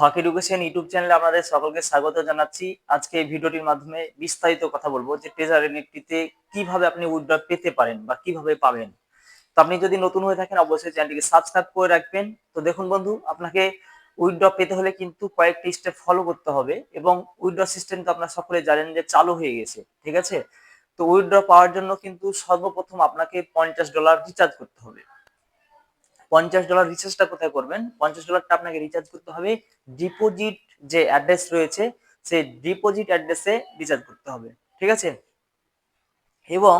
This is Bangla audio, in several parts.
হক এডুকেশন ইউটিউব চ্যানেলে আপনাদের সকলকে স্বাগত জানাচ্ছি। আজকে এই ভিডিওটির মাধ্যমে বিস্তারিত কথা বলব যে ট্রেজার এনএফটিতে কীভাবে আপনি উইথড্র পেতে পারেন বা কীভাবে পাবেন। তো আপনি যদি নতুন হয়ে থাকেন, অবশ্যই চ্যানেলটিকে সাবস্ক্রাইব করে রাখবেন। তো দেখুন বন্ধু, আপনাকে উইথড্র পেতে হলে কিন্তু কয়েকটি স্টেপ ফলো করতে হবে এবং উইথড্র সিস্টেম তো আপনারা সকলে জানেন যে চালু হয়ে গেছে, ঠিক আছে? তো উইথড্র পাওয়ার জন্য কিন্তু সর্বপ্রথম আপনাকে পঞ্চাশ ডলার রিচার্জ করতে হবে। পঞ্চাশ ডলার রিচার্জটা কোথায় করবেন? পঞ্চাশ ডলারটা আপনাকে রিচার্জ করতে হবে ডিপোজিট যে অ্যাড্রেস রয়েছে, সেই ডিপোজিট অ্যাড্রেসে রিচার্জ করতে হবে। ঠিক আছে? এবং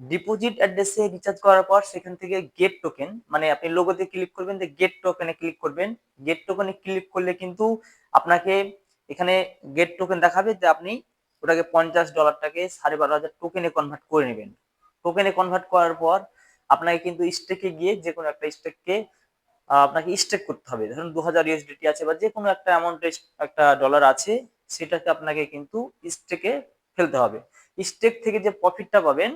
ডিপোজিট অ্যাড্রেসে রিচার্জ করার পর সেখান থেকে গেট টোকেন মানে আপনি লোগোতে ক্লিক করবেন যে গেট টোকেনে ক্লিক করবেন। গেট টোকেনে ক্লিক করলে কিন্তু আপনাকে এখানে গেট টোকেন দেখাবে যে আপনি ওটাকে পঞ্চাশ ডলারটাকে সাড়ে বারো হাজার টোকেনে কনভার্ট করে নেবেন। টোকেনে কনভার্ট করার পর আপনাকে কিন্তু স্টেকে গিয়ে যে কোনো একটা স্টেককে আপনাকে স্টেক করতে হবে। ধরুন দু হাজার ইউএসডিটি আছে বা যে কোনো একটা অ্যামাউন্টের একটা ডলার আছে, সেটাকে আপনাকে কিন্তু স্টেকে ফেলতে হবে। স্টেক থেকে যে প্রফিটটা পাবেন,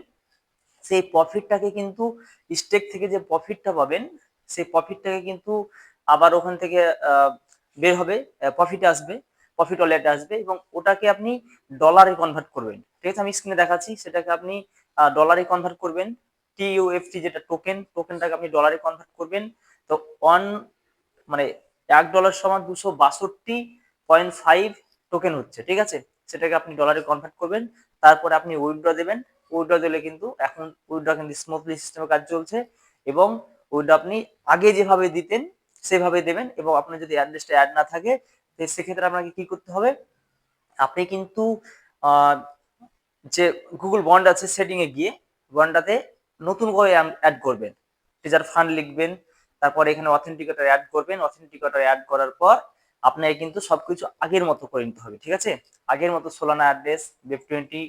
সেই প্রফিটটাকে কিন্তু স্টেক থেকে যে প্রফিটটা পাবেন, সেই প্রফিটটাকে কিন্তু আবার ওখান থেকে বের হবে প্রফিট আসবে প্রফিট ওয়ালেটে আসবে এবং ওটাকে আপনি ডলারে কনভার্ট করবেন। ঠিক আছে, আমি স্ক্রিনে দেখাচ্ছি, সেটাকে আপনি ডলারে কনভার্ট করবেন। টিইউএফটি যেটা টোকেন টোকেনটাকে আপনি ডলারে কনভার্ট করবেন। তো ওয়ান মানে এক ডলার সমান দুশো বাষট্টি পয়েন্ট ফাইভ টোকেন হচ্ছে, ঠিক আছে? সেটাকে আপনি ডলারে কনভার্ট করবেন, তারপরে আপনি উইথড্র দেবেন। উইথড্র দিলে কিন্তু এখন উইথড্র কিন্তু স্মুথলি সিস্টেমে কাজ চলছে এবং উইথড্র আপনি আগে যেভাবে দিতেন সেভাবে দেবেন এবং আপনার যদি অ্যাড্রেসটা অ্যাড না থাকে সেক্ষেত্রে আপনাকে কি করতে হবে? আপনি কিন্তু যে গুগল বন্ড আছে সেটিং এ গিয়ে বন্ডটাতে নতুন করে অ্যাড করবেন। টিচার ফান্ড লিখবেন, তারপরে এখানে অথেন্টিকেটর অ্যাড করবেন। অথেন্টিকেটর অ্যাড করার পর আপনাকে কিন্তু সবকিছু আগের মতো করে নিতে হবে, ঠিক আছে? আগের মতো Solana address BEP twenty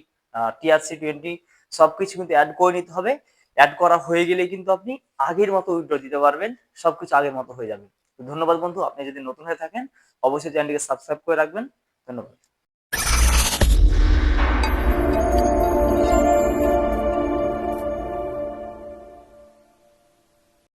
TRC twenty সবকিছু কিন্তু অ্যাড করে নিতে হবে। অ্যাড করা হয়ে গেলে কিন্তু আপনি আগের মতো উইথড্র দিতে পারবেন, সবকিছু আগের মতো হয়ে যাবে। ধন্যবাদ বন্ধু, আপনি যদি নতুন হয়ে থাকেন, অবশ্যই চ্যানেলটিকে সাবস্ক্রাইব করে রাখবেন। ধন্যবাদ।